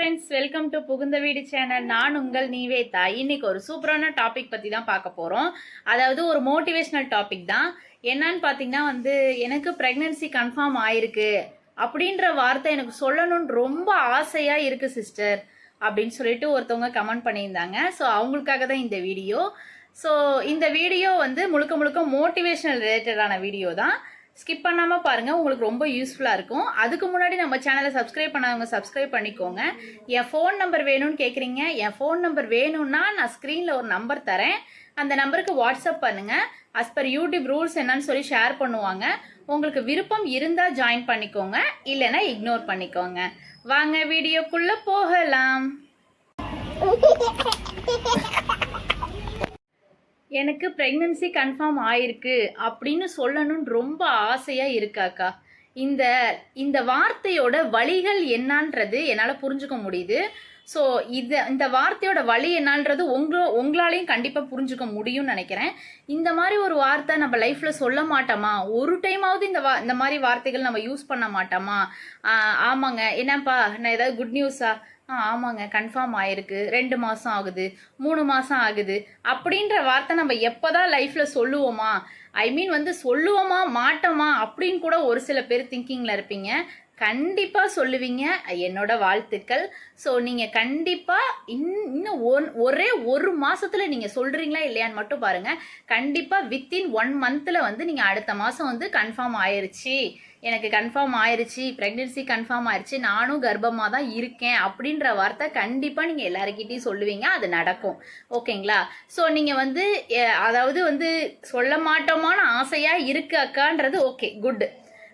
Friends welcome to புகுந்த வீடு channel. நான் உங்கள் நீவேதா. இன்னைக்கு ஒரு சூப்பரான டாபிக் பற்றி தான் பார்க்க போகிறோம் அதாவது ஒரு மோட்டிவேஷனல் டாபிக் தான். என்னன்னு பார்த்தீங்கன்னா வந்து எனக்கு ப்ரெக்னென்சி கன்ஃபார்ம் ஆயிருக்கு. அப்படின்ற வார்த்தை எனக்கு சொல்லணும்னு ரொம்ப ஆசையாக இருக்குது சிஸ்டர் அப்படின்னு சொல்லிட்டு ஒருத்தவங்க கமெண்ட் பண்ணியிருந்தாங்க. ஸோ அவங்களுக்காக தான் இந்த வீடியோ. ஸோ இந்த வீடியோ வந்து முழுக்க முழுக்க மோட்டிவேஷனல் ரிலேட்டடான வீடியோ தான். ஸ்கிப் பண்ணாமல் பாருங்கள் உங்களுக்கு ரொம்ப யூஸ்ஃபுல்லாக இருக்கும். அதுக்கு முன்னாடி நம்ம சேனலை சப்ஸ்கிரைப் பண்ணாதவங்க சப்ஸ்கிரைப் பண்ணிக்கோங்க. என் ஃபோன் நம்பர் வேணும்னு கேட்குறீங்க என் ஃபோன் நம்பர் வேணும்னா நான் ஸ்க்ரீனில் ஒரு நம்பர் தரேன். அந்த நம்பருக்கு வாட்ஸ்அப் பண்ணுங்கள் அஸ் பர் யூடியூப் ரூல்ஸ் என்னன்னு சொல்லி ஷேர் பண்ணுவாங்க. உங்களுக்கு விருப்பம் இருந்தால் ஜாயின் பண்ணிக்கோங்க இல்லைன்னா இக்னோர் பண்ணிக்கோங்க. வாங்க வீடியோக்குள்ளே போகலாம். எனக்கு ப்ரெக்னன்சி கன்ஃபார்ம் ஆயிருக்கு அப்படின்னு சொல்லணும்னு ரொம்ப ஆசையாக இருக்காக்கா இந்த இந்த வார்த்தையோட வழிகள் என்னன்றது என்னால் புரிஞ்சுக்க முடியுது. ஸோ இது இந்த வார்த்தையோட வழி என்னன்றது உங்களோ உங்களாலையும் கண்டிப்பாக புரிஞ்சுக்க முடியும்னு நினைக்கிறேன். இந்த மாதிரி ஒரு வார்த்தை நம்ம லைஃப்பில் சொல்ல மாட்டோமா? ஒரு டைமாவது இந்த வா இந்த மாதிரி வார்த்தைகள் நம்ம யூஸ் பண்ண மாட்டோமா? ஆமாங்க. என்னப்பா நான் ஏதாவது குட் நியூஸா ஆ? ஆமாங்க. கன்ஃபார்ம் ஆயிருக்கு. ரெண்டு மாதம் ஆகுது. மூணு மாதம் ஆகுது. அப்படின்ற வார்த்தை நம்ம எப்போ தான் லைஃப்பில் சொல்லுவோமா? ஐ மீன் வந்து சொல்லுவோமா மாட்டோமா? அப்படின்னு கூட ஒரு சில பேர் திங்கிங்கில் இருப்பீங்க. கண்டிப்பாக சொல்லுவீங்க. என்னோட வாழ்த்துக்கள். ஸோ நீங்கள் கண்டிப்பாக இன் இன்னும் ஒன் ஒரே ஒரு மாதத்தில் நீங்கள் சொல்கிறீங்களா இல்லையான்னு மட்டும் பாருங்கள் கண்டிப்பாக வித்தின் ஒன் மந்தில் வந்து நீங்கள் அடுத்த மாதம் வந்து கன்ஃபார்ம் ஆயிடுச்சு எனக்கு கன்ஃபார்ம் ஆயிடுச்சு ப்ரெக்னென்சி கன்ஃபார்ம் ஆயிடுச்சு நானும் கர்ப்பமாக தான் இருக்கேன் அப்படின்ற வார்த்தை கண்டிப்பாக நீங்கள் எல்லாருக்கிட்டையும் சொல்லுவீங்க. அது நடக்கும். ஓகேங்களா? ஸோ நீங்கள் வந்து அதாவது வந்து சொல்ல மாட்டோமான ஆசையாக இருக்கு அக்கான்றது ஓகே குட்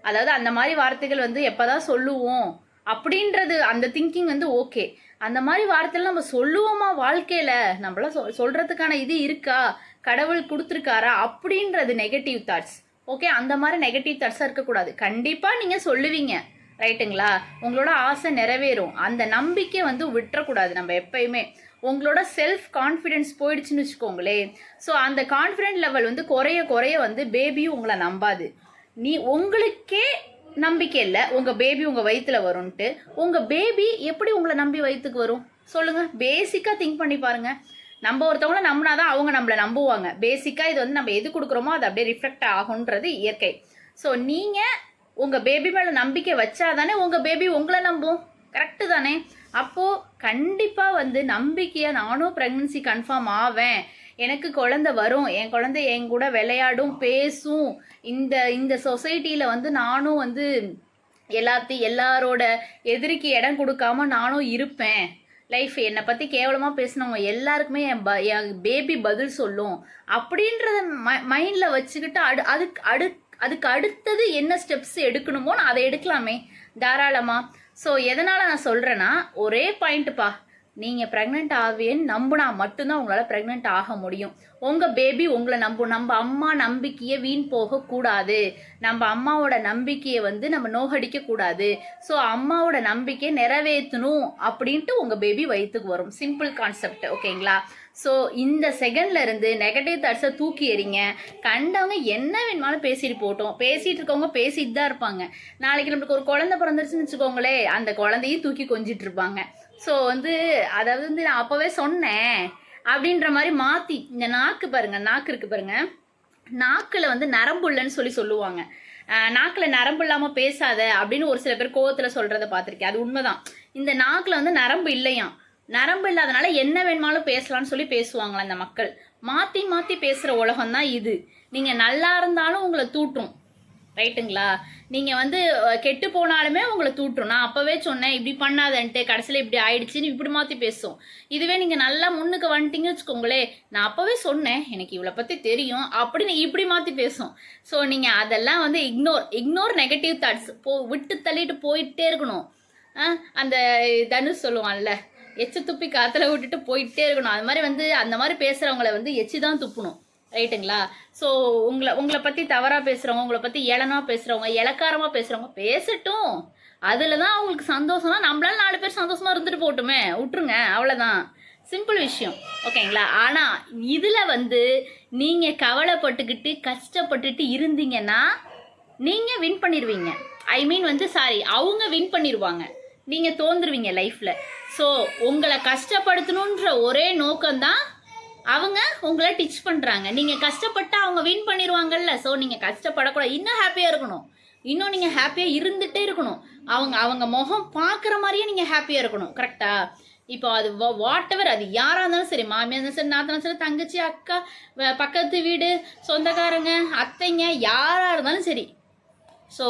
அதாவது அந்த மாதிரி வார்த்தைகள் வந்து எப்போதான் சொல்லுவோம் அப்படின்றது அந்த திங்கிங் வந்து ஓகே அந்த மாதிரி வார்த்தைகள் நம்ம சொல்லுவோமா வாழ்க்கையில? நம்மளாம் சொல் சொல்றதுக்கான இது இருக்கா? கடவுள் கொடுத்துருக்காரா? அப்படின்றது நெகட்டிவ் தாட்ஸ் ஓகே அந்த மாதிரி நெகட்டிவ் தாட்ஸாக இருக்கக்கூடாது. கண்டிப்பாக நீங்கள் சொல்லுவீங்க. ரைட்டுங்களா உங்களோட ஆசை நிறைவேறும். அந்த நம்பிக்கை வந்து விட்டுறக்கூடாது நம்ம எப்பயுமே. உங்களோட செல்ஃப் கான்ஃபிடென்ஸ் போயிடுச்சுன்னு வச்சுக்கோங்களேன். ஸோ அந்த கான்ஃபிடென்ட் லெவல் வந்து குறைய குறைய வந்து பேபியும் உங்களை நம்பாது. நீ உங்களுக்கே நம்பிக்கை இல்லை. உங்கள் பேபி உங்கள் வயிற்றுல வரும்ன்ட்டு. உங்கள் பேபி எப்படி உங்களை நம்பி வயிற்றுக்கு வரும்? சொல்லுங்கள் பேசிக்காக திங்க் பண்ணி பாருங்க. நம்ம ஒருத்தவங்கள நம்பினாதான் அவங்க நம்மளை நம்புவாங்க. பேசிக்காக இது வந்து நம்ம எது கொடுக்குறோமோ அது அப்படியே ரிஃப்ளெக்ட் ஆகுன்றது இயற்கை. ஸோ நீங்கள் உங்கள் பேபி மேலே நம்பிக்கை வச்சாதானே உங்கள் பேபி உங்களை நம்பும். கரெக்டு தானே? அப்போது கண்டிப்பாக வந்து நம்பிக்கையாக நானும் ப்ரெக்னன்சி கன்ஃபார்ம் ஆவேன். எனக்கு குழந்தை வரும் என் குழந்தை என் கூட விளையாடும் பேசும். இந்த இந்த சொசைட்டியில் வந்து நானும் வந்து எல்லாத்தையும் எல்லாரோட எதிரிக்கு இடம் கொடுக்காம நானும் இருப்பேன். லைஃப் என்னை பற்றி கேவலமாக பேசினவங்க எல்லாருக்குமே என் ப என் பேபி பதில் சொல்லும். அப்படின்றத ம மைண்டில் வச்சுக்கிட்டு அடு அதுக்கு அடு அதுக்கு அடுத்தது என்ன ஸ்டெப்ஸ் எடுக்கணுமோ நான் அதை எடுக்கலாமே. தாராளமாக ஸோ எதனால் நான் சொல்கிறேன்னா ஒரே பாயிண்ட்டுப்பா நீங்கள் ப்ரெக்னென்ட் ஆவேன்னு நம்பினா மட்டும்தான் உங்களால் ப்ரெக்னென்ட் ஆக முடியும். உங்கள் பேபி உங்களை நம்பும் நம்ம அம்மா நம்பிக்கையை வீண் போகக்கூடாது நம்ம அம்மாவோட நம்பிக்கையை வந்து நம்ம நோகடிக்கக்கூடாது ஸோ அம்மாவோட நம்பிக்கையை நிறைவேற்றணும் அப்படின்ட்டு உங்கள் பேபி வயிற்றுக்கு வரும். சிம்பிள் கான்செப்ட் ஓகேங்களா ஸோ இந்த செகண்ட்ல இருந்து நெகட்டிவ் தாட்ஸை தூக்கி எறிங்க. கண்டவங்க என்ன வேணுமாலும் பேசிட்டு போட்டோம் பேசிட்டு இருக்கவங்க பேசிட்டு தான் இருப்பாங்க. நாளைக்கு நம்மளுக்கு ஒரு குழந்தை பிறந்துருச்சுன்னு வச்சுக்கோங்களே அந்த குழந்தையும் தூக்கி கொஞ்சிட்டு இருப்பாங்க. ஸோ வந்து அதாவது வந்து நான் அப்போவே சொன்னேன் அப்படின்ற மாதிரி மாற்றி இந்த நாக்கு பாருங்க நாக்கு இருக்குது பாருங்கள் நாக்கில் வந்து நரம்பு இல்லைன்னு சொல்லி சொல்லுவாங்க. நாக்கில் நரம்பு இல்லாமல் பேசாத அப்படின்னு ஒரு சில பேர் கோவத்தில் சொல்கிறத பார்த்துருக்கேன். அது உண்மைதான். இந்த நாக்கில் வந்து நரம்பு இல்லையாம். நரம்பு இல்லாதனால என்ன வேணுமாலும் பேசலாம்னு சொல்லி பேசுவாங்களா அந்த மக்கள்? மாற்றி மாற்றி பேசுகிற உலகம் தான் இது. நீங்கள் நல்லா இருந்தாலும் உங்களை தூட்டும். ரைட்டுங்களா நீங்கள் வந்து கெட்டு போனாலுமே உங்களை தூட்டும் நான் அப்போவே சொன்னேன் இப்படி பண்ணாதன்ட்டு கடைசியில் இப்படி ஆயிடுச்சுன்னு இப்படி மாற்றி பேசும். இதுவே நீங்கள் நல்லா முன்னுக்கு வந்துட்டீங்கன்னு வச்சுக்கோங்களே நான் அப்போவே சொன்னேன் எனக்கு இவ்வளோ பற்றி தெரியும் அப்படின்னு இப்படி மாற்றி பேசும். ஸோ நீங்கள் அதெல்லாம் வந்து இக்னோர் இக்னோர் நெகட்டிவ் தாட்ஸ் போ விட்டு தள்ளிட்டு போயிட்டே இருக்கணும். ஆ, அந்த தனுஷ் சொல்லுவான்ல எச்சு துப்பி காற்றுல விட்டுட்டு போயிட்டே இருக்கணும். அது மாதிரி வந்து அந்த மாதிரி பேசுகிறவங்கள வந்து எச்சு தான் துப்பணும். ரைட்டுங்களா? ஸோ உங்களை உங்களை பற்றி தவறாக பேசுகிறவங்க உங்களை பற்றி ஏளனமாக பேசுகிறவங்க இலக்காரமாக பேசுகிறவங்க பேசட்டும். அதில் தான் அவங்களுக்கு சந்தோஷம்னா நம்மளால நாலு பேர் சந்தோஷமாக இருந்துட்டு போட்டுமே விட்டுருங்க அவ்வளோதான் சிம்பிள் விஷயம். ஓகேங்களா? ஆனால் இதில் வந்து நீங்கள் கவலைப்பட்டுக்கிட்டு கஷ்டப்பட்டுட்டு இருந்தீங்கன்னா நீங்கள் வின் பண்ணிடுவீங்க ஐ மீன் வந்து சாரி அவங்க வின் பண்ணிடுவாங்க நீங்கள் தோந்துருவீங்க லைஃப்பில் ஸோ உங்களை கஷ்டப்படுத்தணுன்ற ஒரே நோக்கம்தான் அவங்க உங்களை டிச் பண்ணுறாங்க நீங்கள் கஷ்டப்பட்டு அவங்க வின் பண்ணிடுவாங்கல்ல ஸோ நீங்கள் கஷ்டப்படக்கூடாது. இன்னும் ஹாப்பியாக இருக்கணும். இன்னும் நீங்கள் ஹாப்பியாக இருந்துகிட்டே இருக்கணும். அவங்க அவங்க முகம் பார்க்குற மாதிரியே நீங்கள் ஹாப்பியாக இருக்கணும். கரெக்டாக இப்போ அது வாட் எவர் அது யாராக இருந்தாலும் சரி மாமியாக இருந்தாலும் சரி நாத்தனா சரி தங்கச்சி அக்கா வ- பக்கத்து வீடு சொந்தக்காரங்க அத்தைங்க யாராக இருந்தாலும் சரி. ஸோ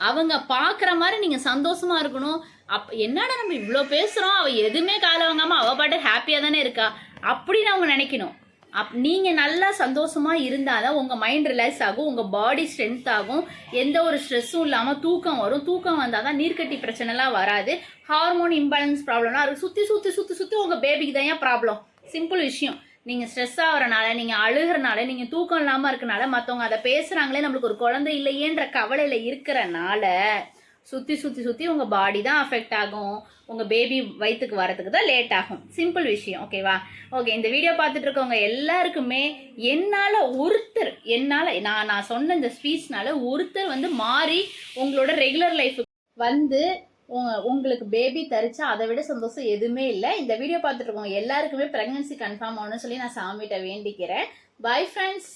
அவங்க பார்க்குற மாதிரி நீங்கள் சந்தோஷமாக இருக்கணும். அப் என்னடா நம்ம இவ்வளோ பேசுகிறோம் அவள் எதுவுமே காலை வாங்காமல் அவள் பாட்டு ஹாப்பியாக தானே இருக்கா? அப்படின்னு அவங்க நினைக்கணும். அப் நீங்கள் நல்லா சந்தோஷமாக இருந்தால் தான் உங்கள் மைண்ட் ரிலாக்ஸ் ஆகும் உங்கள் பாடி ஸ்ட்ரென்த் ஆகும் எந்த ஒரு ஸ்ட்ரெஸ்ஸும் இல்லாமல் தூக்கம் வரும். தூக்கம் வந்தால் தான் நீர்க்கட்டி பிரச்சனைலாம் வராது. ஹார்மோன் இம்பேலன்ஸ் ப்ராப்ளம்னா அது சுற்றி சுற்றி சுற்றி சுற்றி உங்கள் பேபிக்கு தான் ஏன் ப்ராப்ளம் சிம்பிள் விஷயம். நீங்கள் ஸ்ட்ரெஸ் ஆகிறனால நீங்கள் அழுகிறனால நீங்கள் தூக்கம் இல்லாமல் இருக்கனால மற்றவங்க அதை பேசுகிறாங்களே நம்மளுக்கு ஒரு குழந்தை இல்லையேன்ற கவலையில் இருக்கிறனால சுற்றி சுற்றி சுற்றி உங்கள் பாடி தான் அஃபெக்ட் ஆகும். உங்கள் பேபி வயிற்றுக்கு வரதுக்கு தான் லேட் ஆகும். சிம்பிள் விஷயம் ஓகேவா ஓகே இந்த வீடியோ பார்த்துட்டு இருக்கவங்க எல்லாருக்குமே என்னால் ஒருத்தர் என்னால் நான் நான் சொன்ன இந்த ஸ்பீச்னால ஒருத்தர் வந்து மாறி உங்களோட ரெகுலர் லைஃபுக்கு வந்து உங்களுக்கு பேபி தரிச்சா அதை விட சந்தோஷம் எதுவுமே இல்லை. இந்த வீடியோ பார்த்துட்டு இருக்கோம் எல்லாருக்குமே ப்ரெக்னன்சி கன்ஃபார்ம் ஆகணும்னு சொல்லி நான் சாமிகிட்ட வேண்டிக்கிறேன். Bye friends